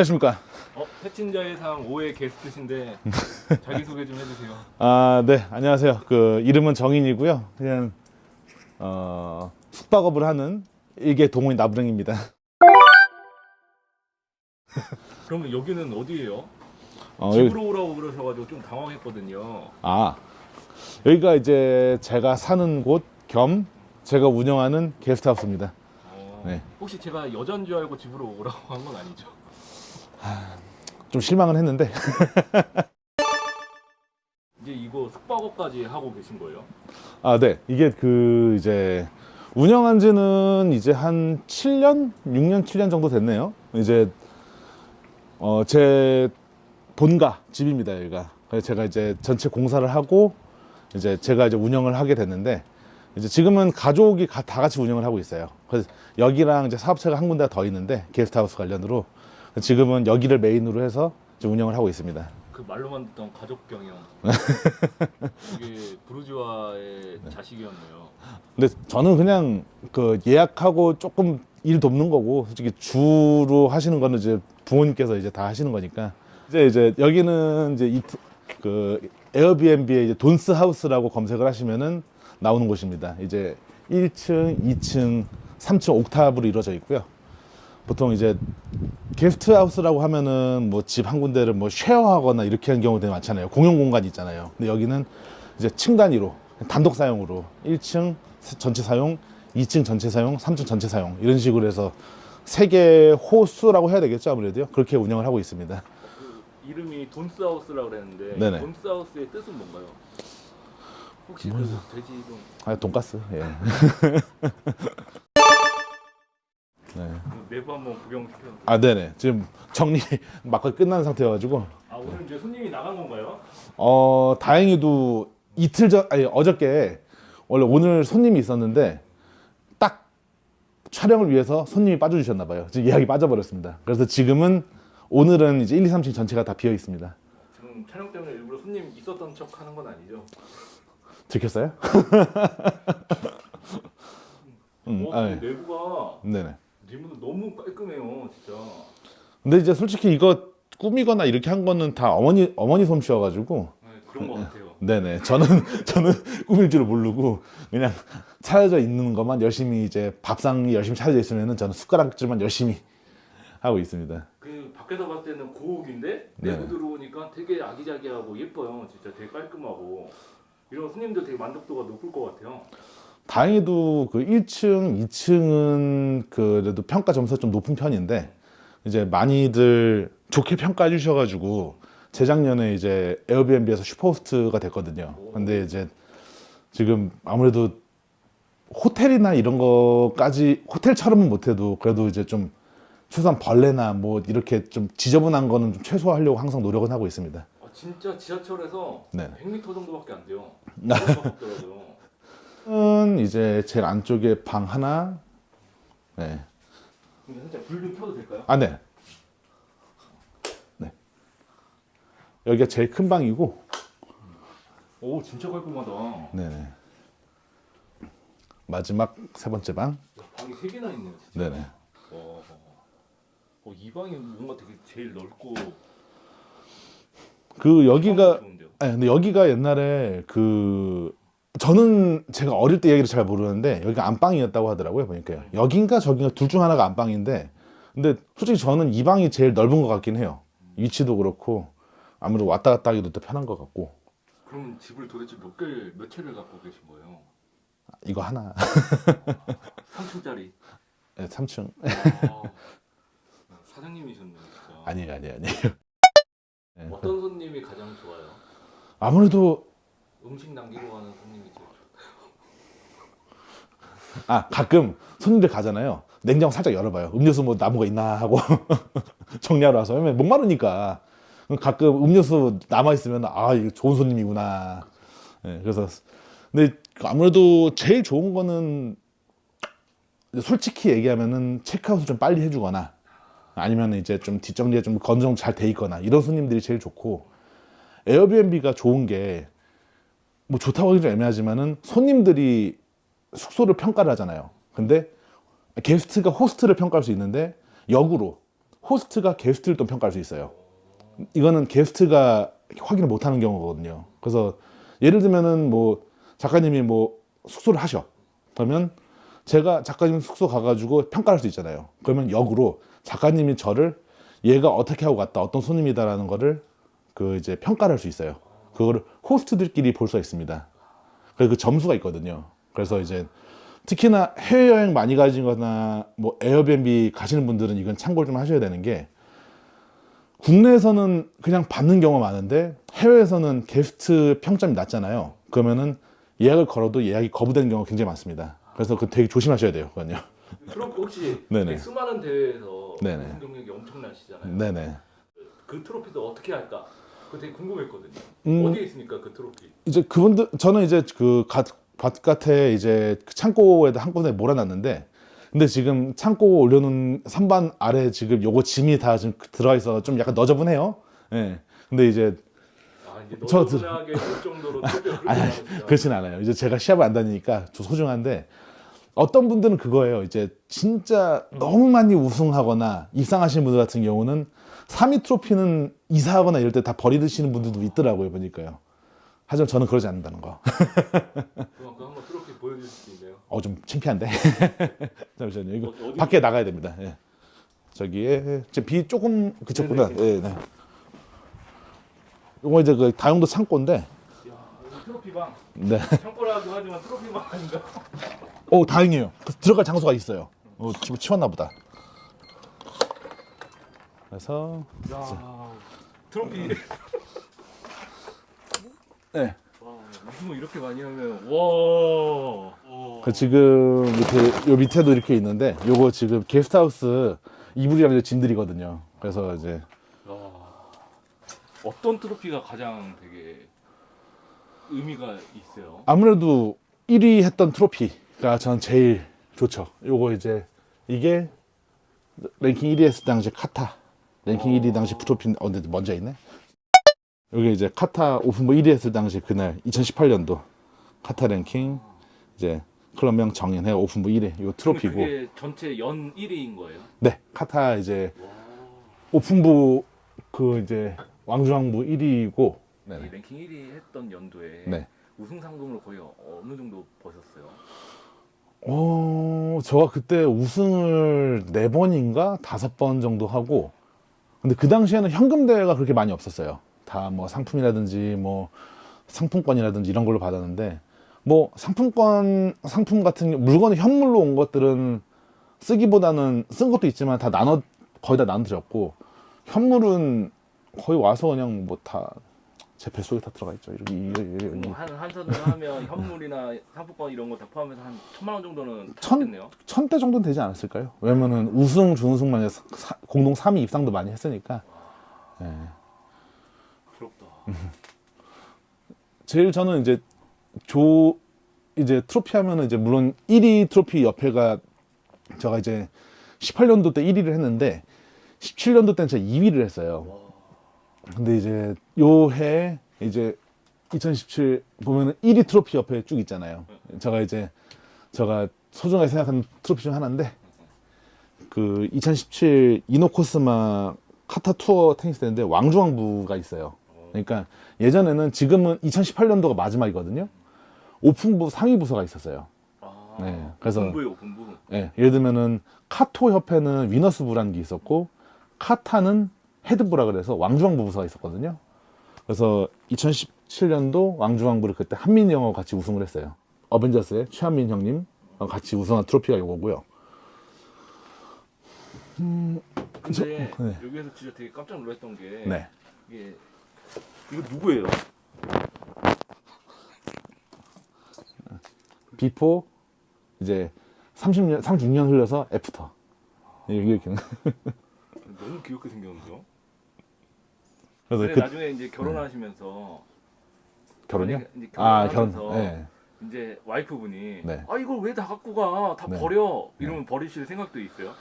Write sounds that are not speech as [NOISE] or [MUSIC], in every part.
안녕하십니까. 어, 패친자의 상 5회 게스트신데 [LAUGHS] 자기 소개 좀 해주세요. 아, 네, 안녕하세요. 그 이름은 정인이고요. 그냥 어, 숙박업을 하는 일개 동호인 나부랭입니다. [LAUGHS] 그러면 여기는 어디예요? 어, 여기, 집으로 오라고 그러셔가지고 좀 당황했거든요. 아, 여기가 이제 제가 사는 곳 겸 제가 운영하는 게스트하우스입니다. 어, 네. 혹시 제가 여잔 줄 알고 집으로 오라고 한 건 아니죠? 좀 실망은 했는데 [LAUGHS] 이제 이거 숙박업까지 하고 계신 거예요? 아, 네. 이게 그 이제 운영한 지는 이제 한 7년, 6년, 7년 정도 됐네요. 이제 어, 제 본가 집입니다, 여기가. 그래서 제가 이제 전체 공사를 하고 이제 제가 이제 운영을 하게 됐는데 이제 지금은 가족이 가- 다 같이 운영을 하고 있어요. 그래서 여기랑 이제 사업체가 한 군데가 더 있는데 게스트하우스 관련으로 지금은 여기를 메인으로 해서 이제 운영을 하고 있습니다. 그 말로만 듣던 가족 경영. [LAUGHS] 이게 부르주아의 자식이었네요. 근데 저는 그냥 그 예약하고 조금 일 돕는 거고 솔직히 주로 하시는 거는 이제 부모님께서 이제 다 하시는 거니까 이제 이제 여기는 이제 이, 그 에어비앤비에 이제 돈스 하우스라고 검색을 하시면은 나오는 곳입니다. 이제 1층, 2층, 3층 옥탑으로 이루어져 있고요. 보통 이제 게스트 하우스라고 하면은 뭐 집 한 군데를 뭐 쉐어하거나 이렇게 하는 경우도 많잖아요. 공용 공간이 있잖아요. 근데 여기는 이제 층 단위로 단독 사용으로 1층 전체 사용, 2층 전체 사용, 3층 전체 사용 이런 식으로 해서 세개 호수라고 해야 되겠죠 아무래도요. 그렇게 운영을 하고 있습니다. 그 이름이 돈스하우스라고 그랬는데 네네. 돈스하우스의 뜻은 뭔가요? 혹시 그 돼지 이름 아 돈가스. 예. [LAUGHS] 네. 내부 한번 구경시켜. 아 네네. 지금 정리 [LAUGHS] 막 거의 끝난 상태여가지고 아 오늘 이제 손님이 나간 건가요? 어 다행히도 이틀 전 아니 어저께 원래 오늘 손님이 있었는데 딱 촬영을 위해서 손님이 빠져주셨나 봐요. 지금 예약이 빠져버렸습니다. 그래서 지금은 오늘은 이제 1, 2, 3층 전체가 다 비어 있습니다. 지금 촬영 때문에 일부러 손님 있었던 척 하는 건 아니죠? 들켰어요? [LAUGHS] 음, 어, 아, 네. 내부가 네네. 내부는 너무 깔끔해요, 진짜. 근데 이제 솔직히 이거 꾸미거나 이렇게 한 거는 다 어머니 어머니 솜씨여가지고 네, 그런 것 같아요. 네네. 저는 [LAUGHS] 저는 꾸밀 줄 모르고 그냥 차려져 있는 것만 열심히 이제 밥상이 열심히 차려져 있으면은 저는 숟가락질만 열심히 하고 있습니다. 그 밖에서 봤을 때는 고옥인데 네. 내부 들어오니까 되게 아기자기하고 예뻐요, 진짜 되게 깔끔하고 이런 손님들 되게 만족도가 높을 것 같아요. 다행히도 그 1층, 2층은 그래도 평가 점수가 좀 높은 편인데 이제 많이들 좋게 평가해 주셔가지고 재작년에 이제 에어비앤비에서 슈퍼호스트가 됐거든요. 근데 이제 지금 아무래도 호텔이나 이런 거까지 호텔처럼은 못해도 그래도 이제 좀 최소한 벌레나 뭐 이렇게 좀 지저분한 거는 좀 최소화하려고 항상 노력은 하고 있습니다. 아, 진짜 지하철에서 네. 100m 정도밖에 안 돼요. [LAUGHS] 은 이제 제일 안쪽에 방 하나, 네, 근데 살짝 불좀 켜도 될까요? 아, 네. 네. 여기가 제일 큰 방이고, 오, 진짜 깔끔하다. 네네. 마지막 세 번째 방, 야, 방이 세 개나 있네요, 진짜. 네네. 어, 어, 이 방이 뭔가 되게 제일 넓고 그 여기가, 좋은데요. 아니, 근데 여기가 옛날에 그, 저는 제가 어릴 때 얘기를 잘 모르는데, 여기가 안방이었다고 하더라고요, 보니까요. 여긴가 저긴가 둘 중 하나가 안방인데, 근데 솔직히 저는 이 방이 제일 넓은 것 같긴 해요. 위치도 그렇고, 아무래도 왔다 갔다 하기도 더 편한 것 같고, 그럼 집을 도대체 몇 개, 몇 채를 갖고 계신 거예요? 이거 하나, [LAUGHS] 3층짜리. 네, 3층. 아, 사장님이셨네요, 진짜. 아니에요, 아니에요, 아니에요. 네. 어떤 손님이 가장 좋아요? 아무래도 음식 남기고 가는 좋아요. 아 가끔 손님들 가잖아요. 냉장고 살짝 열어봐요. 음료수 뭐거 있나 하고 [LAUGHS] 정리하러 와서 왜냐면 목마르니까 가끔 음료수 남아 있으면 아 이거 좋은 손님이구나. 예, 그래서 근데 아무래도 제일 좋은 거는 솔직히 얘기하면은 체크아웃을 좀 빨리 해주거나 아니면 이제 좀 뒷정리가 좀 건정 잘 돼 있거나 이런 손님들이 제일 좋고 에어비앤비가 좋은 게 뭐 좋다고 하기 좀 애매하지만은 손님들이 숙소를 평가를 하잖아요. 근데 게스트가 호스트를 평가할 수 있는데 역으로 호스트가 게스트를 또 평가할 수 있어요. 이거는 게스트가 확인을 못하는 경우거든요. 그래서 예를 들면은 뭐 작가님이 뭐 숙소를 하셔. 그러면 제가 작가님 숙소 가가지고 평가할 수 있잖아요. 그러면 역으로 작가님이 저를 얘가 어떻게 하고 갔다, 어떤 손님이다라는 거를 그 이제 평가를 할수 있어요. 그거를 호스트들끼리 볼 수가 있습니다. 그래서 그 점수가 있거든요. 그래서 이제 특히나 해외여행 많이 가시거나 뭐 에어비앤비 가시는 분들은 이건 참고를 좀 하셔야 되는 게 국내에서는 그냥 받는 경우가 많은데 해외에서는 게스트 평점이 낮잖아요. 그러면은 예약을 걸어도 예약이 거부되는 경우가 굉장히 많습니다. 그래서 그 되게 조심하셔야 돼요. 그건요. 트로피 혹시 [LAUGHS] 네네. 수많은 대회에서 네네. 우승 경력이 엄청나시잖아요. 네네. 그 트로피도 어떻게 할까? 그거 되게 궁금했거든요. 음. 어디에 있습니까 그 트로피? 이제 그분들 저는 이제 그 가- 바깥에 이제 그 창고에다 한꺼번에 몰아놨는데 근데 지금 창고 올려놓은 선반 아래 지금 요거 짐이 다 지금 들어가 있어 좀 약간 너저분해요. 예. 근데 이제 아 이제 저- 너저분하게 될 정도로 [LAUGHS] 아니? 그렇진 않아요. 이제 제가 시합을 안 다니니까 좀 소중한데 어떤 분들은 그거예요. 이제 진짜 너무 많이 우승하거나 입상하시는 분들 같은 경우는 3위 트로피는 이사하거나 이럴 때 다 버리시는 분들도 있더라고요. 보니까요. 하지만 저는 그러지 않는다는 거. [LAUGHS] 그럼 그 한번 트로피 보여줄 수 있나요? 어 좀 창피한데. [LAUGHS] 잠시만요. 이거 어, 어디- 밖에 나가야 됩니다. 예. 저기에 지금 비 조금 그쳤구나. 네네. 예, 네. 이거 이제 그 다용도 창고인데. 야 여기 트로피 방 네. 창고라고 하지만 트로피 방 아닌가? 오 다행이에요. 그 들어갈 장소가 있어요. 어, 집을 치웠나 보다. 그래서 야 트로피 네. 와 우승을 이렇게 많이 하면 와. 와. 그 지금 밑에 요 밑에도 이렇게 있는데 요거 지금 게스트하우스 이불이랑 이제 짐들이거든요. 그래서 이제 야. 어떤 트로피가 가장 되게 의미가 있어요? 아무래도 1위 했던 트로피가 전 제일 좋죠. 요거 이제 이게 랭킹 1위 했을 당시 카타 랭킹 1위 당시 트로피 어 근데 먼저 있네. 여기 이제 카타 오픈부 1위 했을 당시 그날 2018년도 카타 랭킹 이제 클럽명 정연해 오픈부 1위 요 트로피고 그게 전체 연 1위인 거예요? 네 카타 이제 와. 오픈부 그 이제 왕중왕부 1위고 이 네네. 랭킹 1위 했던 연도에 네. 우승 상금을 거의 어느 정도 버셨어요? 어, 저가 그때 우승을 네 번인가 다섯 번 정도 하고, 근데 그 당시에는 현금 대회가 그렇게 많이 없었어요. 다 뭐 상품이라든지 뭐 상품권이라든지 이런 걸로 받았는데, 뭐 상품권, 상품 같은 물건이 현물로 온 것들은 쓰기보다는 쓴 것도 있지만 다 나눠, 거의 다 나눠드렸고, 현물은 거의 와서 그냥 뭐 다 제 뱃속에 다 들어가 있죠. 이렇게, 이렇게. 뭐한 한선을 하면 현물이나 상품권 이런 거 다 포함해서 한 천만 원 정도는 천- 찾겠네요. 천대 정도는 되지 않았을까요? 왜냐면은 우승, 준우승만 해서 사- 공동 3위 입상도 많이 했으니까. 예. 제일 저는 이제 조 이제 트로피 하면은 이제 물론 1위 트로피 옆에가 제가 이제 18년도 때 1위를 했는데 17년도 때는 제가 2위를 했어요. 와. 근데 이제 요 해 이제 2017 보면은 1위 트로피 옆에 쭉 있잖아요. 제가 이제 제가 소중하게 생각하는 트로피 중 하나인데 그 2017 이노코스마 카타 투어 테니스 대회인데 왕중왕부가 있어요. 그러니까 예전에는 지금은 2018년도가 마지막이거든요. 오픈부 상위 부서가 있었어요. 아, 네, 그래서- 오픈부에 오픈부. 예, 예를 들면은 카토 협회는 위너스 부라는 게 있었고 카타는 헤드부라 그래서 왕중왕부 부서가 있었거든요. 그래서 2017년도 왕중왕부를 그때 한민이 형하고 같이 우승을 했어요. 어벤져스의 최한민 형님 같이 우승한 트로피가 이거고요. 근데 네. 여기에서 진짜 되게 깜짝 놀랐던 게 네. 이게 이거 누구예요? 비포 이제 30년 36년 흘려서 애프터 이렇게 이렇게. 너무 귀엽게 생겼는데요? 그래서 근데 그 나중에 이제 결혼하시면서 결혼이요? 만약에 이제 아 결혼하면서 결혼. 네. 이제 와이프분이 네. 아 이걸 왜 다 갖고 가? 다 네. 버려. 이러면 버리실 생각도 있어요?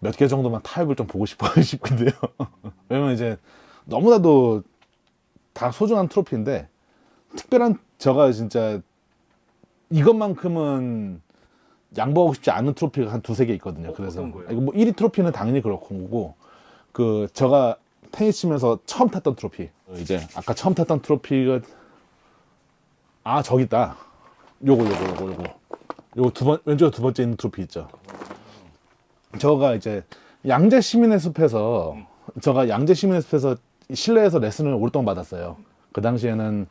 몇 개 정도만 타협을 좀 보고 싶어 [LAUGHS] 싶은데요. 왜냐면 이제 너무나도 다 소중한 트로피인데 특별한 저가 진짜 이것만큼은 양보하고 싶지 않은 트로피가 한 두세 개 있거든요. 어, 그래서? 이거 뭐 1위 트로피는 당연히 그렇고 그 제가 테니스 치면서 처음 탔던 트로피. 이제 아까 처음 탔던 트로피가 아 저기 있다. 요거 요거 요거 요거 요거 두 번 왼쪽에 두 번째 있는 트로피 있죠. 저가 이제 양재 시민의 숲에서 저가 양재 시민의 숲에서 실내에서 레슨을 오랫동안 받았어요. 그 당시에는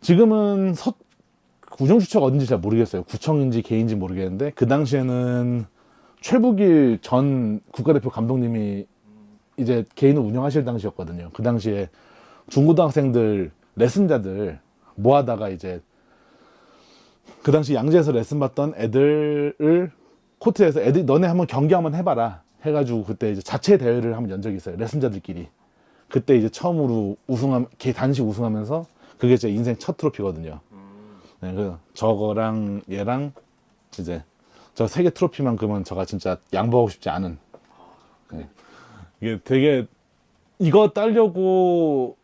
지금은 서, 우정주처가 어딘지 잘 모르겠어요. 구청인지 개인지 모르겠는데 그 당시에는 최북일 전 국가대표 감독님이 이제 개인을 운영하실 당시였거든요. 그 당시에 중고등학생들 레슨자들 모아다가 이제 그 당시 양재에서 레슨 받던 애들을 코트에서 애들 너네 한번 경기 한번 해봐라 해가지고 그때 이제 자체 대회를 한번 연 적이 있어요. 레슨자들끼리. 그때 이제 처음으로 우승함, 개 단식 우승하면서 그게 제 인생 첫 트로피거든요. 네, 그 저거랑 얘랑 이제 저 세 개 트로피만큼은 저가 진짜 양보하고 싶지 않은. 네. 이게 되게 이거 따려고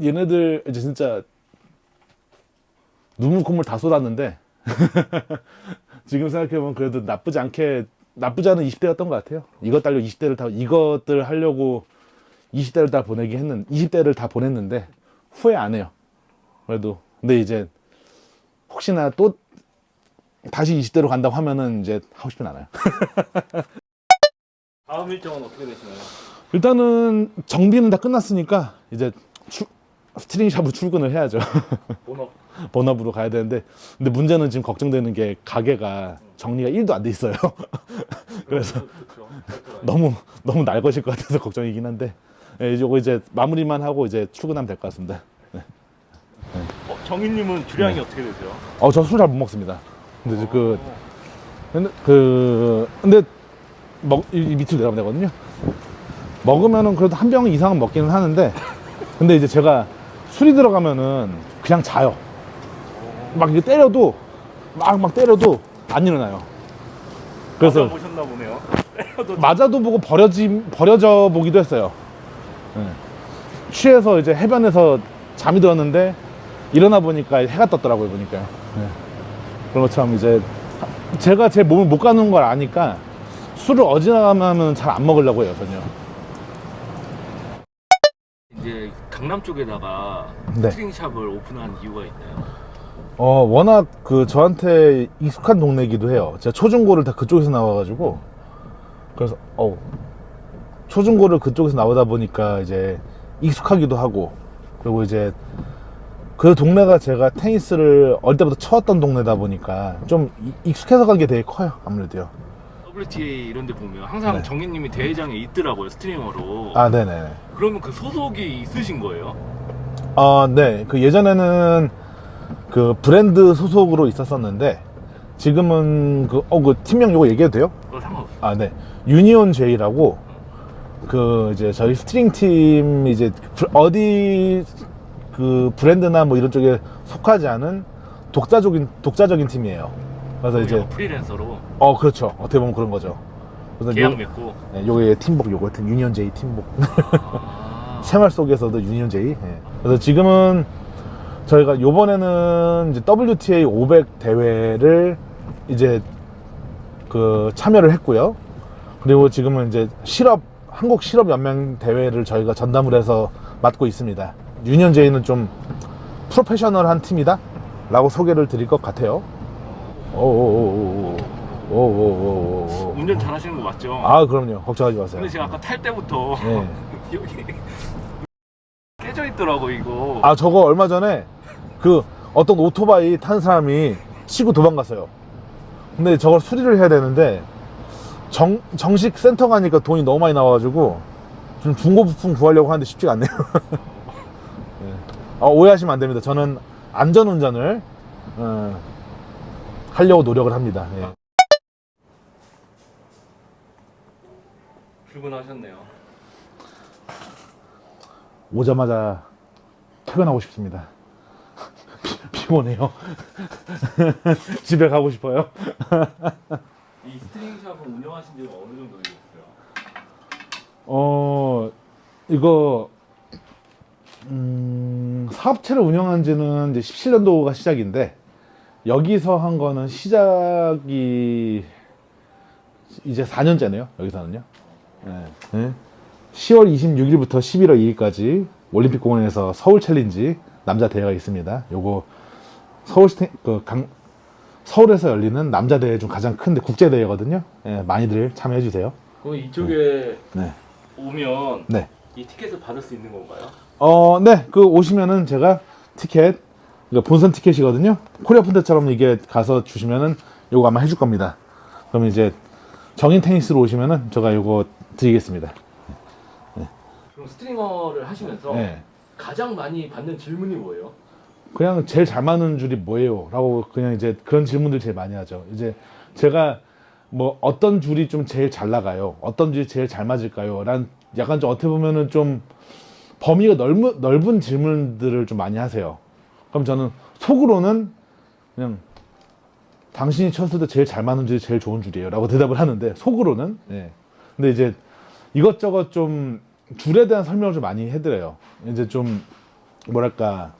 얘네들 이제 진짜 눈물 콧물 다 쏟았는데 [LAUGHS] 지금 생각해보면 그래도 나쁘지 않게 나쁘지 않은 20대였던 것 같아요. 이거 딸려 20대를 다 이것들 하려고 20대를 다 보내기 했는 20대를 다 보냈는데 후회 안 해요. 그래도 근데 이제 혹시나 또 다시 20대로 간다고 하면은 이제 하고 싶진 않아요. [LAUGHS] 다음 일정은 어떻게 되시나요? 일단은 정비는 다 끝났으니까 이제 출, 스트링샵으로 출근을 해야죠. [LAUGHS] 본업 본업으로 가야 되는데 근데 문제는 지금 걱정되는 게 가게가 정리가 1도 안 돼 있어요. [LAUGHS] 그래서 그렇죠. 너무 너무 날 것일 것 같아서 걱정이긴 한데 예, 이제 요거 이제 마무리만 하고 이제 출근하면 될 것 같습니다. 어, 정인님은 주량이 네. 어떻게 되세요? 어 저 술 잘 못 먹습니다. 근데 이제 그 근데 그 근데 먹 이, 이 밑으로 내려가면 되거든요. 먹으면은 그래도 한 병 이상은 먹기는 하는데 근데 이제 제가 술이 들어가면은 그냥 자요. 막 이게 때려도 막 막 때려도 안 일어나요. 그래서 보셨나 보네요. [LAUGHS] 맞아도 보고 버려지 버려져 보기도 했어요. 예. 취해서 이제 해변에서 잠이 들었는데 일어나 보니까 해가 떴더라고요 보니까. 예. 그런 것처럼 이제 제가 제 몸을 못 가는 걸 아니까 술을 어지간하면 잘 안 먹으려고 해요 전혀. 이제 강남 쪽에다가 네. 스트링샵을 오픈한 이유가 있나요? 어 워낙 그 저한테 익숙한 동네이기도 해요. 제가 초중고를 다 그쪽에서 나와가지고 그래서 어 초중고를 그쪽에서 나오다 보니까 이제 익숙하기도 하고 그리고 이제 그 동네가 제가 테니스를 어릴 때부터 쳐왔던 동네다 보니까 좀 이- 익숙해서 간 게 되게 커요 아무래도요. WTA 이런 데 보면 항상 네. 정인님이 대회장에 있더라고요 스트리머로 아 네네. 그러면 그 소속이 있으신 거예요? 아, 네. 그 예전에는 그 브랜드 소속으로 있었었는데 지금은 그, 어, 그 팀명 요거 얘기해도 돼요? 그거 상관없어요 아, 네. 유니온 제이라고 그 이제 저희 스트링 팀 이제 브- 어디 그 브랜드나 뭐 이런 쪽에 속하지 않은 독자적인 독자적인 팀이에요. 그래서 이제 프리랜서로 어 그렇죠. 어떻게 보면 그런 거죠. 그래서 계약 요, 맺고 네, 요게 팀복 요거 같은 유니온 제이 팀복. 아, [LAUGHS] 생활 속에서도 유니온 제이. 예. 그래서 지금은 저희가 요번에는 이제 WTA 500 대회를 이제 그 참여를 했고요. 그리고 지금은 이제 실업 한국 실업 연맹 대회를 저희가 전담을 해서 맡고 있습니다. 유니온 제이는 좀 프로페셔널한 팀이다 라고 소개를 드릴 것 같아요. 오오오오오 오오오오 운전 잘하시는 거 맞죠? 아 그럼요 걱정하지 마세요. 근데 제가 아까 탈 때부터 네. 여기 깨져 있더라고 이거 아 저거 얼마 전에 그 어떤 오토바이 탄 사람이 치고 도망갔어요. 근데 저걸 수리를 해야 되는데 정, 정식 센터 가니까 돈이 너무 많이 나와가지고 좀 중고 부품 구하려고 하는데 쉽지가 않네요. [LAUGHS] 예. 아, 오해하시면 안 됩니다. 저는 안전 운전을 어, 하려고 노력을 합니다. 예. 출근하셨네요 오자마자 퇴근하고 싶습니다. [LAUGHS] 피, 피곤해요. [LAUGHS] 집에 가고 싶어요. 이 스트링 샵을 운영하신 지가 어느 정도 되셨어요? 어, 이거, 음, 사업체를 운영한 지는 이제 17년도가 시작인데, 여기서 한 거는 시작이 이제 4년째네요. 여기서는요. 네. 네. 10월 26일부터 11월 2일까지 올림픽 공원에서 서울 챌린지 남자 대회가 있습니다. 요거 서울 그 강, 서울에서 열리는 남자 대회 중 가장 큰 국제 대회거든요. 예, 많이들 참여해 주세요. 그럼 이쪽에 네. 오면 네. 이 티켓을 받을 수 있는 건가요? 어, 네. 그 오시면은 제가 티켓, 이거 본선 티켓이거든요. 코리아 펀드처럼 이게 가서 주시면은 요거 아마 해줄 겁니다. 그럼 이제 정인 테니스로 오시면은 제가 요거 드리겠습니다. 그럼 스트리머를 하시면서 네. 가장 많이 받는 질문이 뭐예요? 그냥 제일 잘 맞는 줄이 뭐예요? 라고 그냥 이제 그런 질문들 제일 많이 하죠. 이제 제가 뭐 어떤 줄이 좀 제일 잘 나가요? 어떤 줄이 제일 잘 맞을까요? 란 약간 좀 어떻게 보면은 좀 범위가 넓은, 넓은 질문들을 좀 많이 하세요. 그럼 저는 속으로는 그냥 당신이 쳤을 때 제일 잘 맞는 줄이 제일 좋은 줄이에요. 라고 대답을 하는데 속으로는 예. 근데 이제 이것저것 좀 줄에 대한 설명을 좀 많이 해드려요. 이제 좀 뭐랄까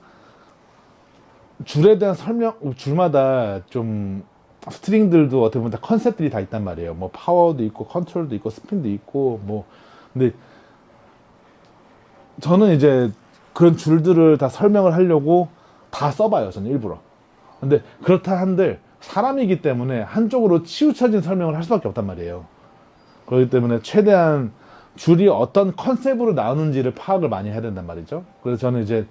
줄에 대한 설명 줄마다 좀 스트링들도 어떻게 보면 다 컨셉들이 다 있단 말이에요. 뭐 파워도 있고 컨트롤도 있고 스핀도 있고 뭐 근데 저는 이제 그런 줄들을 다 설명을 하려고 다 써봐요. 저는 일부러. 근데 그렇다 한들 사람이기 때문에 한쪽으로 치우쳐진 설명을 할 수밖에 없단 말이에요. 그렇기 때문에 최대한 줄이 어떤 컨셉으로 나오는지를 파악을 많이 해야 된단 말이죠. 그래서 저는 이제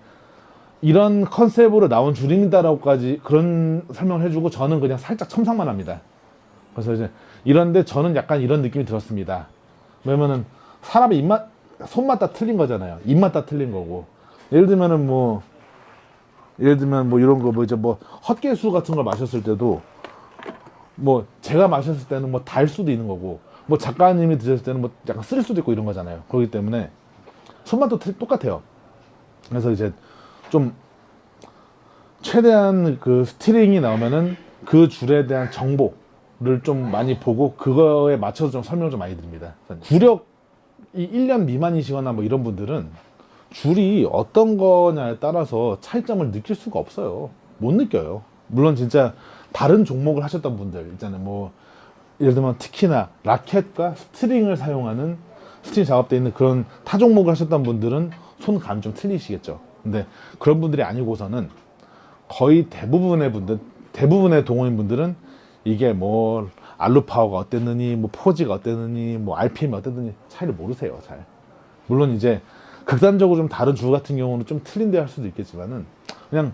이런 컨셉으로 나온 줄입니다라고까지 그런 설명을 해주고 저는 그냥 살짝 첨삭만 합니다. 그래서 이제 이런데 저는 약간 이런 느낌이 들었습니다. 왜냐면은 사람의 입맛, 손맛 다 틀린 거잖아요. 입맛 다 틀린 거고. 예를 들면은 뭐, 예를 들면 뭐 이런 거 뭐 이제 뭐 헛개수 같은 걸 마셨을 때도 뭐 제가 마셨을 때는 뭐 달 수도 있는 거고 뭐 작가님이 드셨을 때는 뭐 약간 쓸 수도 있고 이런 거잖아요. 그렇기 때문에 손맛도 틀- 똑같아요. 그래서 이제 좀 최대한 그 스트링이 나오면은 그 줄에 대한 정보를 좀 많이 보고 그거에 맞춰서 좀 설명을 좀 많이 드립니다. 구력이 1년 미만이시거나 뭐 이런 분들은 줄이 어떤 거냐에 따라서 차이점을 느낄 수가 없어요. 못 느껴요. 물론 진짜 다른 종목을 하셨던 분들 있잖아요. 뭐 예를 들면 특히나 라켓과 스트링을 사용하는 스트링 작업되어 있는 그런 타 종목을 하셨던 분들은 손감이 좀 틀리시겠죠. 근데 그런 분들이 아니고서는 거의 대부분의 분들, 대부분의 동호인 분들은 이게 뭐 알루파워가 어땠느니, 뭐 포지가 어땠느니, 뭐 RPM이 어땠느니 차이를 모르세요, 잘. 물론 이제 극단적으로 좀 다른 줄 같은 경우는 좀 틀린데 할 수도 있겠지만은 그냥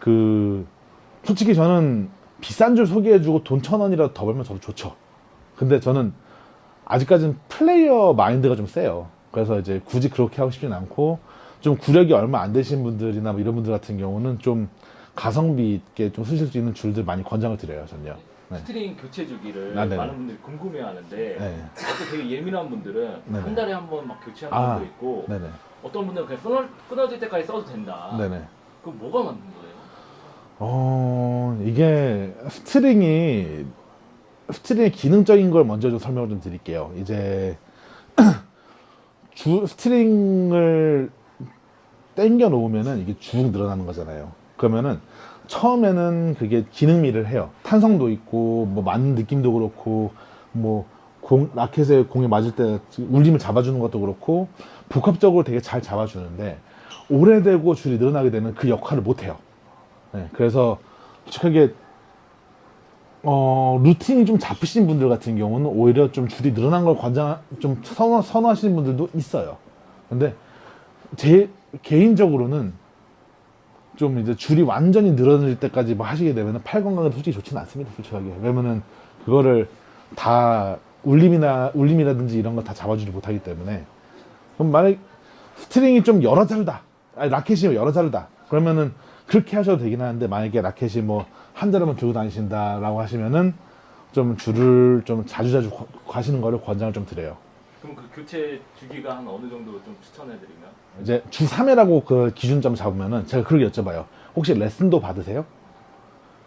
그 솔직히 저는 비싼 줄 소개해주고 돈 천 원이라도 더 벌면 저도 좋죠. 근데 저는 아직까지는 플레이어 마인드가 좀 세요. 그래서 이제 굳이 그렇게 하고 싶진 않고 좀 구력이 얼마 안 되신 분들이나 뭐 이런 분들 같은 경우는 좀 가성비 있게 좀 쓰실 수 있는 줄들 많이 권장을 드려요, 전요. 네. 스트링 교체 주기를 아, 네네. 많은 분들이 궁금해하는데 네. 또 되게 예민한 분들은 네네. 한 달에 한 번 막 교체하는 아, 분도 있고 네네. 어떤 분들은 그냥 끊어, 끊어질 때까지 써도 된다. 네네. 그럼 뭐가 맞는 거예요? 어, 이게 스트링이 스트링의 기능적인 걸 먼저 좀 설명을 좀 드릴게요. 이제 [CLEARS THROAT] 주 스트링을 당겨 놓으면은 이게 쭉 늘어나는 거잖아요. 그러면은 처음에는 그게 기능미를 해요. 탄성도 있고 뭐 맞는 느낌도 그렇고 뭐 공, 라켓에 공에 맞을 때 울림을 잡아주는 것도 그렇고 복합적으로 되게 잘 잡아주는데 오래되고 줄이 늘어나게 되면 그 역할을 못 해요. 네, 그래서 솔직하게 어, 루틴이 좀 잡히신 분들 같은 경우는 오히려 좀 줄이 늘어난 걸 관장 좀 선호, 선호하시는 분들도 있어요. 근데 제 개인적으로는 좀 이제 줄이 완전히 늘어날 때까지 뭐 하시게 되면 팔 건강에 솔직히 좋지는 않습니다. 솔직하게. 왜냐면은 그거를 다 울림이나 울림이라든지 이런 거 다 잡아주지 못하기 때문에 그럼 만약 스트링이 좀 여러 자루다. 아니, 라켓이 여러 자루다. 그러면은 그렇게 하셔도 되긴 하는데 만약에 라켓이 뭐 한 자루만 들고 다니신다라고 하시면은 좀 줄을 좀 자주자주 과- 가시는 거를 권장을 좀 드려요. 그럼 그 교체 주기가 한 어느 정도 좀 추천해 드리면? 이제 주 3회라고 그 기준점 잡으면은 제가 그렇게 여쭤봐요. 혹시 레슨도 받으세요?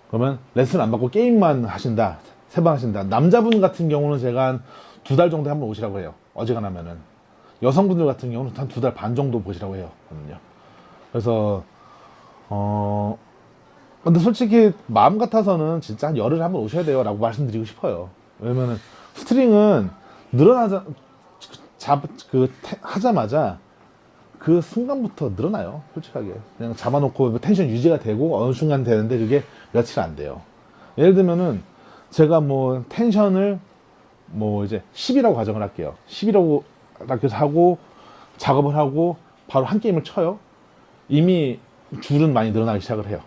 그러면 레슨 안 받고 게임만 하신다. 세번 하신다. 남자분 같은 경우는 제가 한 두 달 정도에 한 번 오시라고 해요. 어지간하면은. 여성분들 같은 경우는 한 두 달 반 정도 보시라고 해요. 그래서 어 근데 솔직히 마음 같아서는 진짜 한 열흘에 한번 오셔야 돼요 라고 말씀드리고 싶어요 왜냐면은 스트링은 늘어나자 잡, 그 태- 하자마자 그 순간부터 늘어나요 솔직하게. 그냥 잡아놓고 텐션 유지가 되고 어느 순간 되는데 그게 며칠 안 돼요. 예를 들면은 제가 뭐 텐션을 뭐 이제 10이라고 가정을 할게요. 10이라고 이렇게 하고 작업을 하고 바로 한 게임을 쳐요. 이미 줄은 많이 늘어나기 시작을 해요.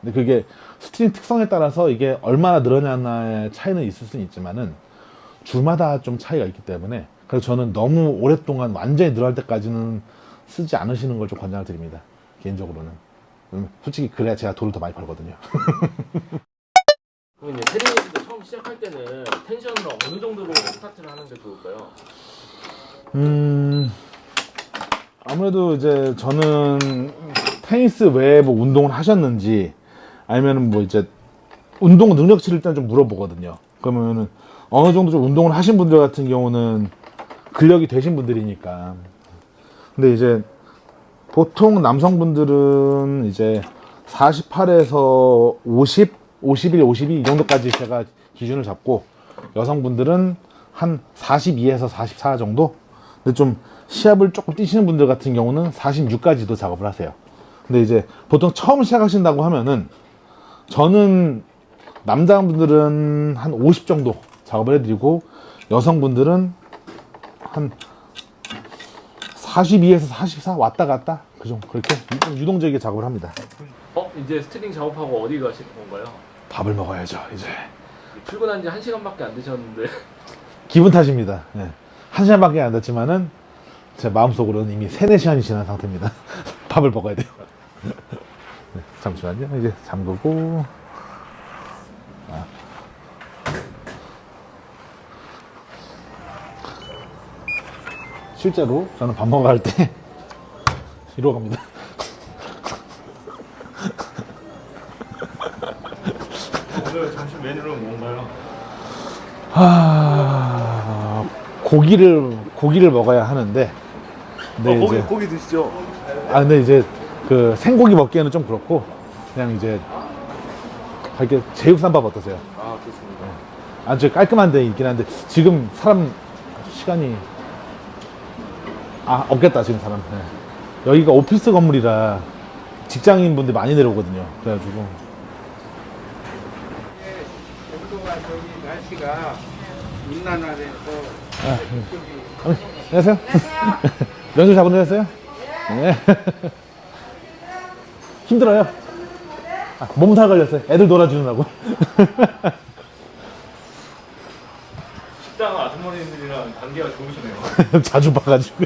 근데 그게 스트링 특성에 따라서 이게 얼마나 늘어나냐의 차이는 있을 수는 있지만은 줄마다 좀 차이가 있기 때문에 그래서 저는 너무 오랫동안 완전히 늘어날 때까지는 쓰지 않으시는 걸 좀 권장을 드립니다 개인적으로는 음, 솔직히 그래야 제가 돈을 더 많이 벌거든요 [LAUGHS] 그럼 이제 테니스도 처음 시작할 때는 텐션을 어느 정도로 스타트를 하는 게 좋을까요? 음 아무래도 이제 저는 테니스 외에 뭐 운동을 하셨는지 아니면은 뭐 이제 운동 능력치를 일단 좀 물어보거든요. 그러면은 어느 정도 좀 운동을 하신 분들 같은 경우는 근력이 되신 분들이니까. 근데 이제 보통 남성분들은 이제 48에서 50, 51, 52 이 정도까지 제가 기준을 잡고 여성분들은 한 42에서 44 정도? 근데 좀 시합을 조금 뛰시는 분들 같은 경우는 46까지도 작업을 하세요. 근데 이제 보통 처음 시작하신다고 하면은 저는 남자분들은 한 50 정도 작업을 해드리고 여성분들은 한 42에서 44 왔다 갔다 그 정도 그렇게 좀 유동적이게 작업을 합니다. 어 이제 스트링 작업하고 어디 가실 건가요? 밥을 먹어야죠 이제 출근한 지한 시간밖에 안 되셨는데 기분 탓입니다. 예. 한 시간밖에 안 됐지만은 제 마음속으로는 이미 3, 4시간이 지난 상태입니다. [LAUGHS] 밥을 먹어야 돼요. [LAUGHS] 네, 잠시만요. 이제 잠그고 실제로 저는 밥 먹어 갈 때 [LAUGHS] 이러고 갑니다. 오늘 점심 메뉴는 뭔가요? 하... 고기를 고기를 먹어야 하는데 근데 어, 고기 이제 고기 드시죠? 아 근데 이제 그 생고기 먹기에는 좀 그렇고 그냥 이제 이렇게 제육삼밥 어떠세요? 아 좋습니다. 아주 깔끔한 데 있긴 한데 지금 사람 시간이 아 없겠다 지금 사람. 네. 여기가 오피스 건물이라 직장인 분들 많이 내려오거든요. 그래가지고. 정도가 저기 날씨가 인난화돼서 아, 네. 안녕하세요. [LAUGHS] 명절 잘 보내셨어요? 네. [LAUGHS] 힘들어요? 아, 몸살 걸렸어요. 애들 놀아주느라고 [LAUGHS] 식당 아주머니들이랑 관계가 좋으시네요. [LAUGHS] 자주 봐가지고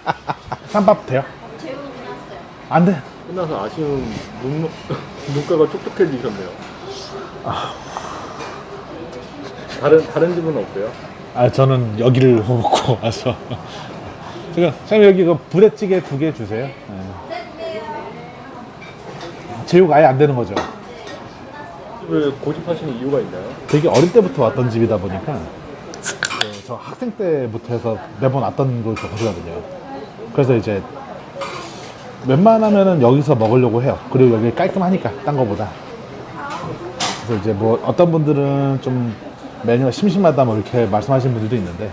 [LAUGHS] 쌈밥 돼요? 안 돼. 끝나서 아쉬운 눈, 눈가가 촉촉해지셨네요. 다른 다른 집은 없어요? 아 저는 여기를 먹고 와서 제가 쌤 여기 그 부대찌개 두 개 주세요. 네. 제육 아예 안 되는 거죠. 집을 고집하시는 이유가 있나요? 되게 어릴 때부터 왔던 집이다 보니까 그, 저 학생 때부터 해서 매번 왔던 걸 거거든요. 그래서 이제 웬만하면은 여기서 먹으려고 해요. 그리고 여기 깔끔하니까 딴 거보다. 그래서 이제 뭐 어떤 분들은 좀 메뉴가 심심하다 뭐 이렇게 말씀하시는 분들도 있는데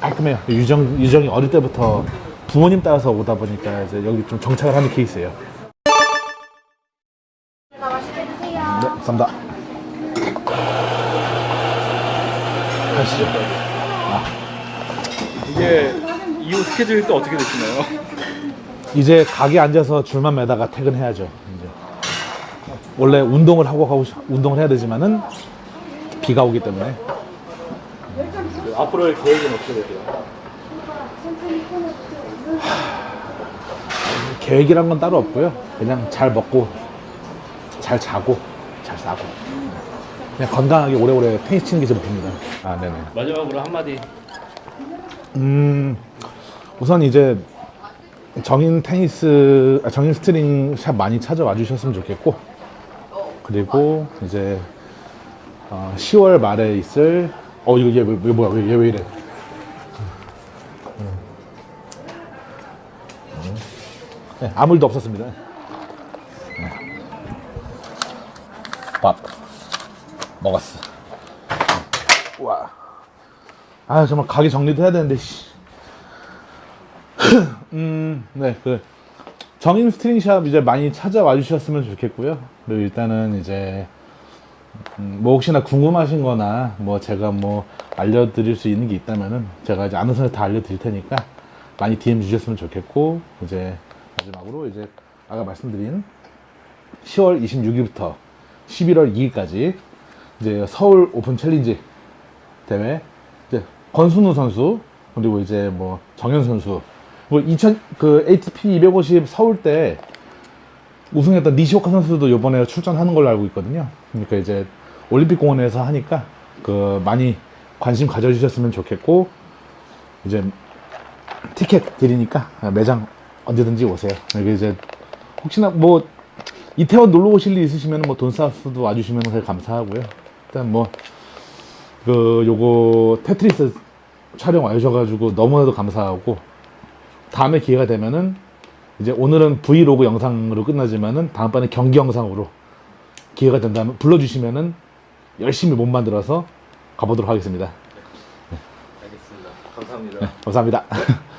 깔끔해요. 유정 유정이 어릴 때부터 부모님 따라서 오다 보니까 이제 여기 좀 정착을 하는 케이스예요. 맛있게 드세요. 네, 감사합니다. 가시죠. 이게 이후 스케줄이 또 어떻게 되시나요? 이제 가게 앉아서 줄만 매다가 퇴근해야죠. 이제 원래 운동을 하고 가고 싶- 운동을 해야 되지만은 비가 오기 때문에 그 앞으로의 계획은 어떻게 되세요? 계획이란 건 따로 없고요. 그냥 잘 먹고 잘 자고 잘 싸고 그냥 건강하게 오래오래 테니스 치는 게 제 목표입니다. 아 네네. 마지막으로 한마디. 음 우선 이제 정인 테니스 아, 정인 스트링 샵 많이 찾아와 주셨으면 좋겠고 그리고 이제 어, 10월 말에 있을 어 이거 얘, 왜, 왜 뭐야 얘 왜 이래 음. 네, 아무 일도 없었습니다 네. 밥 먹었어. 와. 아 정말 가게 정리도 해야 되는데 씨. [LAUGHS] 음, 네, 그 정인 스트링샵 이제 많이 찾아와 주셨으면 좋겠고요. 그리고 일단은 이제 음, 뭐 혹시나 궁금하신거나 뭐 제가 뭐 알려드릴 수 있는 게 있다면은 제가 이제 아는 선에 다 알려드릴 테니까 많이 DM 주셨으면 좋겠고 이제 마지막으로 이제 아까 말씀드린 10월 26일부터 11월 2일까지 이제 서울 오픈 챌린지 대회 이제 권순우 선수 그리고 이제 뭐 정현 선수 뭐 2000, 그 ATP 250 서울 때 우승했던 니시오카 선수도 이번에 출전하는 걸로 알고 있거든요. 그러니까 이제 올림픽 공원에서 하니까 그 많이 관심 가져주셨으면 좋겠고 이제 티켓 드리니까 매장 언제든지 오세요. 여기 이제 혹시나 뭐 이태원 놀러 오실 일 있으시면 뭐 돈사우스도 와주시면 감사하고요. 일단 뭐 그 요거 테트리스 촬영 와주셔가지고 너무나도 감사하고 다음에 기회가 되면은 이제 오늘은 브이로그 영상으로 끝나지만은 다음번에 경기 영상으로 기회가 된다면 불러주시면은 열심히 몸 만들어서 가보도록 하겠습니다. 알겠습니다. 감사합니다. 감사합니다. [LAUGHS]